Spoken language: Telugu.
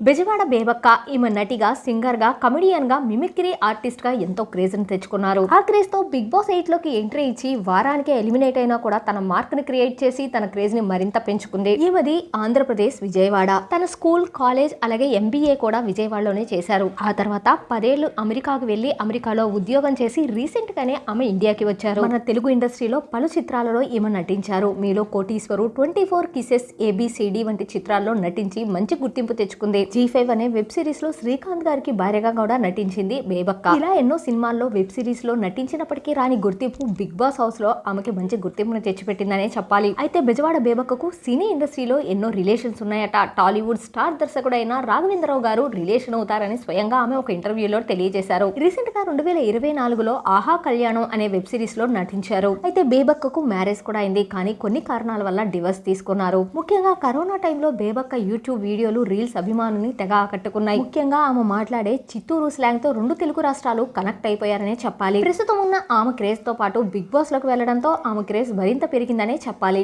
బెజవాడ బేబక్క ఈమె నటిగా సింగర్గా కమెడియన్గా మిమిక్రీ ఆర్టిస్ట్గా ఎంతో క్రేజ్ని తెచ్చుకున్నారు. ఆ క్రేజ్తో బిగ్ బాస్ ఎయిట్లోకి ఎంట్రీ ఇచ్చి వారానికి ఎలిమినేట్ అయినా కూడా తన మార్క్ని క్రియేట్ చేసి తన క్రేజ్ని మరింత పెంచుకుంది. ఈమెది ఆంధ్రప్రదేశ్ విజయవాడ. తన స్కూల్ కాలేజ్ అలాగే ఎంబీఏ కూడా విజయవాడలోనే చేశారు. ఆ తర్వాత పదేళ్ళు అమెరికాకు వెళ్ళి అమెరికాలో ఉద్యోగం చేసి రీసెంట్ గానే ఆమె ఇండియాకి వచ్చారు. మన తెలుగు ఇండస్ట్రీలో పలు చిత్రాలలో ఈమె నటించారు. మీలో కోటీశ్వరు ట్వంటీ ఫోర్ కిసెస్ ఏబిసిడి వంటి చిత్రాల్లో నటించి మంచి గుర్తింపు తెచ్చుకుంది. జీ ఫైవ్ అనే వెబ్ సిరీస్లో శ్రీకాంత్ గారికి భార్యగా కూడా నటించింది బేబక్క. ఇలా ఎన్నో సినిమాల్లో వెబ్ సిరీస్లో నటించినప్పటికీ రాని గుర్తింపు బిగ్ బాస్ హౌస్లో ఆమెకి మంచి గుర్తింపును తెచ్చిపెట్టిందనే చెప్పాలి. అయితే బెజవాడ బేబక్కకు సినీ ఇండస్ట్రీలో ఎన్నో రిలేషన్స్ ఉన్నాయట. టాలీవుడ్ స్టార్ దర్శకుడైన రాఘవేంద్రరావు గారు రిలేషన్ అవుతారని స్వయంగా ఆమె ఒక ఇంటర్వ్యూలో తెలియజేశారు. రీసెంట్గా రెండు వేల ఇరవై నాలుగులో ఆహా కళ్యాణం అనే వెబ్ సిరీస్లో నటించారు. అయితే బేబక్కకు మ్యారేజ్ కూడా అయింది. కానీ కొన్ని కారణాల వల్ల డివర్స్ తీసుకున్నారు. ముఖ్యంగా కరోనా టైంలో బేబక్క యూట్యూబ్ వీడియోలు రీల్స్ అభిమానుల్ని తెగ ఆకట్టుకున్నాయి. ముఖ్యంగా ఆమె మాట్లాడే చిత్తూరు స్లాంగ్తో రెండు తెలుగు రాష్ట్రాలు కనెక్ట్ అయిపోయారనే చెప్పాలి. ప్రస్తుతం ఉన్న ఆమె క్రేజ్తో పాటు బిగ్ బాస్లోకి వెళ్ళడంతో ఆమె క్రేజ్ మరింత పెరిగిందనే చెప్పాలి.